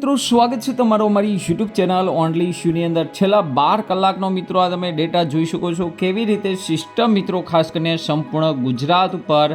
મિત્રો, સ્વાગત છે તમારો અમારી યુટ્યુબ ચેનલ ઓનલી ઇશ્યુની અંદર. છેલ્લા બાર કલાકનો મિત્રો, આ તમે ડેટા જોઈ શકો છો કેવી રીતે સિસ્ટમ મિત્રો, ખાસ કરીને સંપૂર્ણ ગુજરાત ઉપર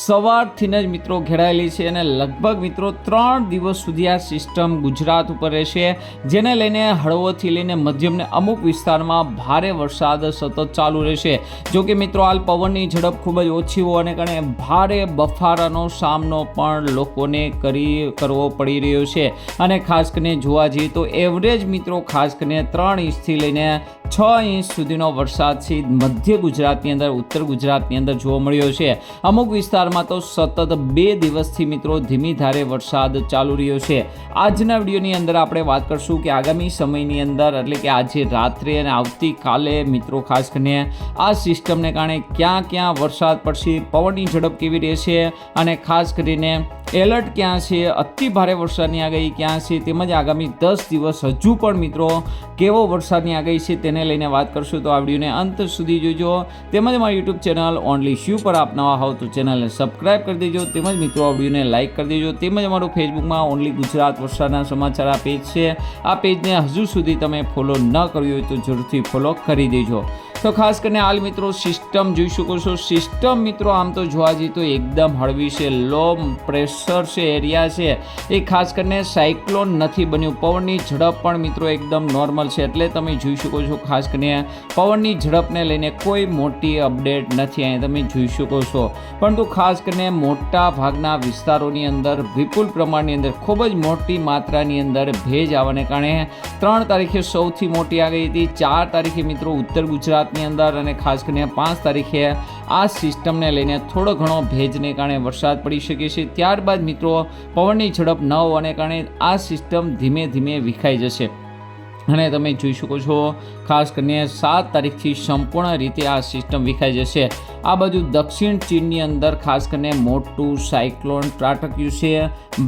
સવારથી જ મિત્રો ઘેરાયેલી છે અને લગભગ મિત્રો ત્રણ દિવસ સુધી આ સિસ્ટમ ગુજરાત ઉપર રહેશે, જેને લઈને હળવોથી લઈને મધ્યમને અમુક વિસ્તારમાં ભારે વરસાદ સતત ચાલુ રહેશે. જો કે મિત્રો, હાલ પવનની ઝડપ ખૂબ જ ઓછી હોવાને કારણે ભારે બફારાનો સામનો પણ લોકોને કરી કરવો પડી રહ્યો છે. અને ખાસ કરીને જોવા જઈએ તો એવરેજ મિત્રો ખાસ કરીને ત્રણ ઇંચથી લઈને છ ઇંચ સુધીનો વરસાદ છે મધ્ય ગુજરાતની અંદર, ઉત્તર ગુજરાતની અંદર જોવા મળ્યો છે. અમુક વિસ્તારમાં તો સતત બે દિવસથી મિત્રો ધીમી ધારે વરસાદ ચાલુ રહ્યો છે. આજના વિડીયોની અંદર આપણે વાત કરશું કે આગામી સમયની અંદર, એટલે કે આજે રાત્રે અને આવતીકાલે, મિત્રો, ખાસ કરીને આ સિસ્ટમને કારણે ક્યાં ક્યાં વરસાદ પડશે, પવનની ઝડપ કેવી રહેશે અને ખાસ કરીને એલર્ટ ક્યાં છે, અતિ ભારે વરસાદની આગાહી ક્યાં છે, તેમજ આગામી દસ દિવસ હજુ પણ મિત્રો કેવો વરસાદની આગાહી છે, તેને લઈને વાત કરશું તો આ વિડીયોને અંત સુધી જોજો. તેમજ મારી યુટ્યુબ ચેનલ ઓનલી શ્યુ પર આપ નવા હોવ તો ચેનલને સબસ્ક્રાઇબ કરી દેજો. તેમજ મિત્રો, આ વિડીયોને લાઇક કરી દેજો. તેમજ અમારું ફેસબુકમાં ઓનલી ગુજરાત વરસાદના સમાચાર આ પેજ છે. આ પેજને હજુ સુધી તમે ફોલો ન કર્યું હોય તો જરૂરથી ફોલો કરી દેજો. તો ખાસ કરીને હાલ મિત્રો સિસ્ટમ જોઈ શકો છો. સિસ્ટમ મિત્રો આમ તો જોવા જઈએ તો એકદમ હળવી છે લો પ્રેશર છે એરિયા છે. એ ખાસ કરીને સાયક્લોન નથી બન્યું. પવનની ઝડપ પણ મિત્રો એકદમ નોર્મલ છે. એટલે તમે જોઈ શકો છો ખાસ કરીને પવનની ઝડપને લઈને કોઈ મોટી અપડેટ નથી. અહીં તમે જોઈ શકો છો. પરંતુ ખાસ કરીને મોટા ભાગના વિસ્તારોની અંદર, વિપુલ પ્રમાણની અંદર, ખૂબ જ મોટી માત્રાની અંદર ભેજ આવવાને કારણે ત્રણ તારીખે સૌથી મોટી આવી હતી. ચાર તારીખે મિત્રો ઉત્તર ગુજરાતની અંદર અને ખાસ કરીને પાંચ તારીખે આ સિસ્ટમને લઈને થોડો ઘણો ભેજને કારણે વરસાદ પડી શકે છે. ત્યારબાદ મિત્રો, પવનની ઝડપ ન હોવાને કારણે આ સિસ્ટમ ધીમે ધીમે વિખાઈ જશે. અને તમે જોઈ શકો છો, ખાસ કરીને સાત તારીખથી સંપૂર્ણ રીતે આ સિસ્ટમ વિખાઈ જશે. આ બાજુ દક્ષિણ ચીનની અંદર ખાસ કરીને મોટું સાયક્લોન ત્રાટક્યું છે.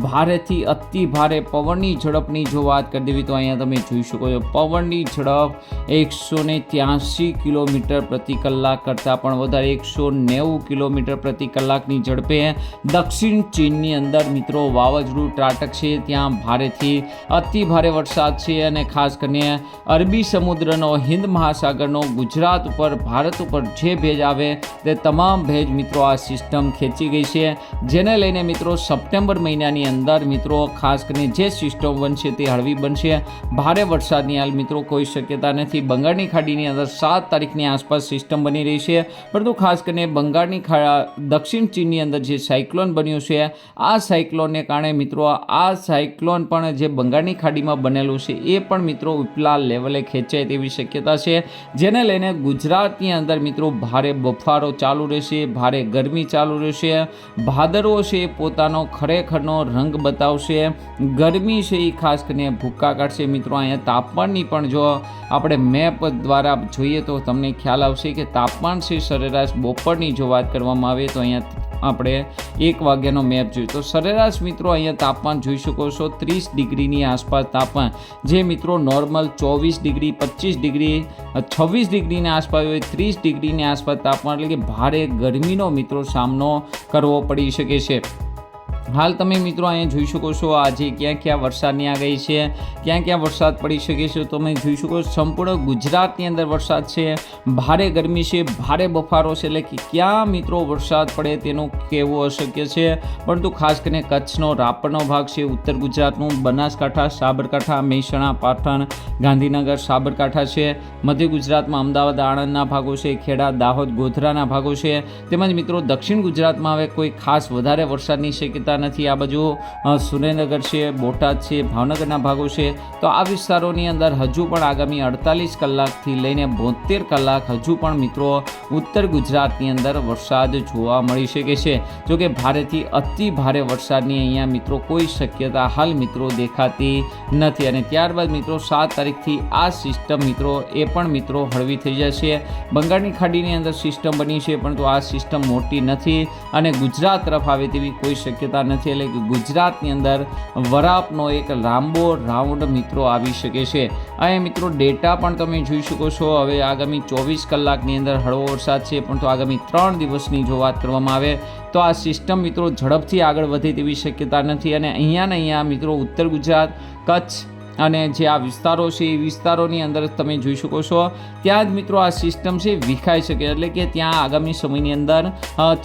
ભારેથી અતિ ભારે પવનની ઝડપની જો વાત કરી દેવી તો અહીંયા તમે જોઈ શકો છો, પવનની ઝડપ એકસો ને ત્યાંસી કિલોમીટર પ્રતિ કલાક કરતાં પણ વધારે, એકસો નેવું કિલોમીટર પ્રતિ કલાકની ઝડપે દક્ષિણ ચીનની અંદર મિત્રો વાવાઝોડું ત્રાટક છે. ત્યાં ભારેથી અતિ ભારે વરસાદ છે અને ખાસ કરીને અરબી સમુદ્રનો હિન્દ મહાસાગરનો, ગુજરાત ઉપર, ભારત ઉપર જે ભેજ આવે તે તમામ ભેજ મિત્રો આ સિસ્ટમ ખેંચી ગઈ છે, જેને લઈને મિત્રો સપ્ટેમ્બર મહિનાની અંદર મિત્રો ખાસ કરીને જે સિસ્ટમ બનશે તે હળવી બનશે. ભારે વરસાદની હાલ મિત્રો કોઈ શક્યતા નથી. બંગાળની ખાડીની અંદર સાત તારીખની આસપાસ સિસ્ટમ બની રહી છે. પરંતુ ખાસ કરીને બંગાળની ખા, દક્ષિણ ચીનની અંદર જે સાયક્લોન બન્યું છે, આ સાયક્લોનને કારણે મિત્રો આ સાયક્લોન પણ જે બંગાળની ખાડીમાં બનેલું છે, એ પણ મિત્રો ઉપલા લેવલે ખેંચાય તેવી શક્યતા છે. જેને લઈને ગુજરાતની અંદર મિત્રો ભારે બફારો ચાલુ રહેશે, ભારે ગરમી ચાલુ રહેશે. ભાદરવો છે પોતાનો ખરેખરનો રંગ બતાવશે. ગરમી છે એ ખાસ કરીને ભૂક્કા કાઢશે. મિત્રો, અહીંયા તાપમાનની પણ જો આપણે મેપ દ્વારા જોઈએ તો તમને ખ્યાલ આવશે કે તાપમાન છે સરેરાશ બપોરની જો વાત કરવામાં આવે તો અહીંયા આપણે એક વાગ્યાનો મેપ જોયું. તો સરેરાશ મિત્રો અહીંયા તાપમાન જોઈ શકો છો, ત્રીસ ડિગ્રીની આસપાસ તાપમાન. જે મિત્રો નોર્મલ ચોવીસ ડિગ્રી, પચીસ ડિગ્રી છવ્વીસ ડિગ્રીની આસપાસ હોય, ત્રીસ ડિગ્રીની આસપાસ તાપમાન. એટલે કે ભારે ગરમીનો મિત્રો સામનો કરવો પડી શકે છે. હાલ તમે મિત્રો અહીંયા જોઈ શકો છો આજે ક્યાં ક્યાં વરસાદની આગાહી છે, ક્યાં ક્યાં વરસાદ પડી શકે છે તમે જોઈ શકો સંપૂર્ણ ગુજરાતની અંદર વરસાદ છે, ભારે ગરમી છે, ભારે બફારો છે, એટલે કે ક્યાં મિત્રો વરસાદ પડે તેનું કહેવું અશક્ય છે, પરંતુ ખાસ કરીને કચ્છનો, રાપરનો ભાગ છે, ઉત્તર ગુજરાતનું, બનાસકાંઠા, સાબરકાંઠા, મહેસાણા, પાટણ, ગાંધીનગર, સાબરકાંઠા છે, મધ્ય ગુજરાતમાં અમદાવાદ, આણંદના ભાગો છે, ખેડા, દાહોદ, ગોધરાના ભાગો છે, તેમજ મિત્રો દક્ષિણ ગુજરાતમાં હવે કોઈ ખાસ વધારે વરસાદની શક્યતા નથી. આ બાજુ સુરેન્દ્રનગર છે, બોટાદ છે, ભાવનગરના ભાગો છે. તો આ વિસ્તારોની અંદર હજુ પણ આગામી અડતાલીસ કલાકથી લઈને બોતેર કલાક હજુ પણ મિત્રો ઉત્તર ગુજરાતની અંદર વરસાદ જોવા મળી શકે છે. જોકે ભારેથી અતિ ભારે વરસાદની અહીંયા મિત્રો કોઈ શક્યતા હાલ મિત્રો દેખાતી નથી. અને ત્યારબાદ મિત્રો સાત તારીખથી આ સિસ્ટમ મિત્રો, એ પણ મિત્રો હળવી થઈ જશે. બંગાળની ખાડીની અંદર સિસ્ટમ બની છે, પરંતુ આ સિસ્ટમ મોટી નથી. અને ગુજરાત તરફ આવે તેવી કોઈ શક્યતા નથી એટલે કે ગુજરાતની અંદર વરાપનો એક લાંબો રાઉન્ડ મિત્રો આવી શકે છે. અહીંયા મિત્રો ડેટા પણ તમે જોઈ શકો છો. હવે આગામી ચોવીસ કલાકની અંદર હળવો વરસાદ છે, પણ તો આગામી ત્રણ દિવસની જો વાત કરવામાં આવે, તો આ સિસ્ટમ મિત્રો ઝડપથી આગળ વધે તેવી શક્યતા નથી. અને અહીંયા ને અહીંયા મિત્રો ઉત્તર ગુજરાત, કચ્છ અને જે આ વિસ્તારો છે, એ વિસ્તારોની અંદર તમે જોઈ શકો છો. ત્યાં જ મિત્રો આ સિસ્ટમ છે, વિખાઈ શકે. એટલે કે ત્યાં આગામી સમયની અંદર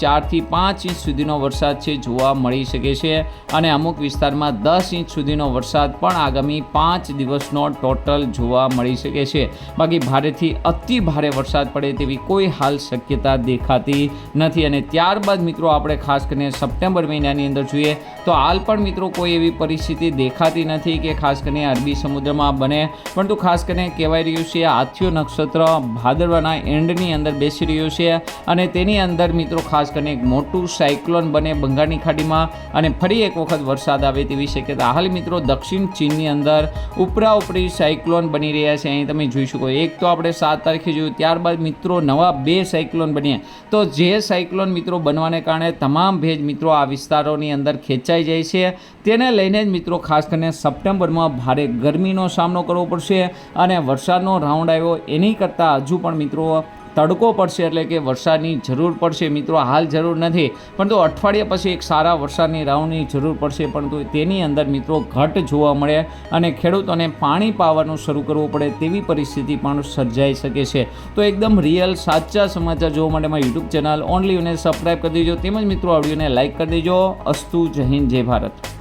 ચારથી પાંચ ઇંચ સુધીનો વરસાદ છે, જોવા મળી શકે છે. અને અમુક વિસ્તારમાં દસ ઇંચ સુધીનો વરસાદ પણ આગામી પાંચ દિવસનો ટોટલ જોવા મળી શકે છે. બાકી ભારેથી અતિ ભારે વરસાદ પડે તેવી કોઈ હાલ શક્યતા દેખાતી નથી. અને ત્યારબાદ મિત્રો આપણે ખાસ કરીને સપ્ટેમ્બર મહિનાની અંદર જોઈએ, તો હાલ પણ મિત્રો કોઈ એવી પરિસ્થિતિ દેખાતી નથી કે ખાસ કરીને અરબી સમુદ્રમાં બને. પરંતુ ખાસ કરીને કહેવાય રહ્યું છે આથિયો નક્ષત્ર ભાદરવાના એન્ડની અંદર બેસી રહ્યું છે અને તેની અંદર મિત્રો ખાસ કરીને એક મોટું સાયક્લોન બને બંગાળની ખાડીમાં અને ફરી એક વખત વરસાદ આવે તેવી શક્યતા. હાલ મિત્રો દક્ષિણ ચીનની અંદર ઉપરા ઉપરી સાયક્લોન બની રહ્યા છે. અહીં તમે જોઈ શકો, એક તો આપણે સાત તારીખે જોયું, ત્યારબાદ મિત્રો નવા બે સાયક્લોન બન્યા. તો જે સાયક્લોન મિત્રો બનવાને કારણે તમામ ભેજ મિત્રો આ વિસ્તારોની અંદર ખેંચાઈ જાય છે. તેને લઈને જ મિત્રો ખાસ કરીને સપ્ટેમ્બરમાં ભારે ગરમીનો સામનો કરવો પડશે અને વરસાદનો રાઉન્ડ આવ્યો એની કરતાં હજુ પણ મિત્રો તડકો પડશે એટલે કે વરસાદની જરૂર પડશે. મિત્રો, હાલ જરૂર નથી, પરંતુ અઠવાડિયા પછી એક સારા વરસાદની રાઉન્ડની જરૂર પડશે, પરંતુ તેની અંદર મિત્રો ઘટ જોવા મળે અને ખેડૂતોને પાણી પાવાનું શરૂ કરવું પડે તેવી પરિસ્થિતિ પણ સર્જાઈ શકે છે. તો એકદમ રિયલ, સાચા સમાચાર જોવા માટે મારી યુટ્યુબ ચેનલ ઓનલી અને સબસ્ક્રાઈબ કરી દેજો. તેમજ મિત્રો આ વિડીયોને લાઇક કરી દેજો. અસ્તુ, જય હિન્દ, જય ભારત.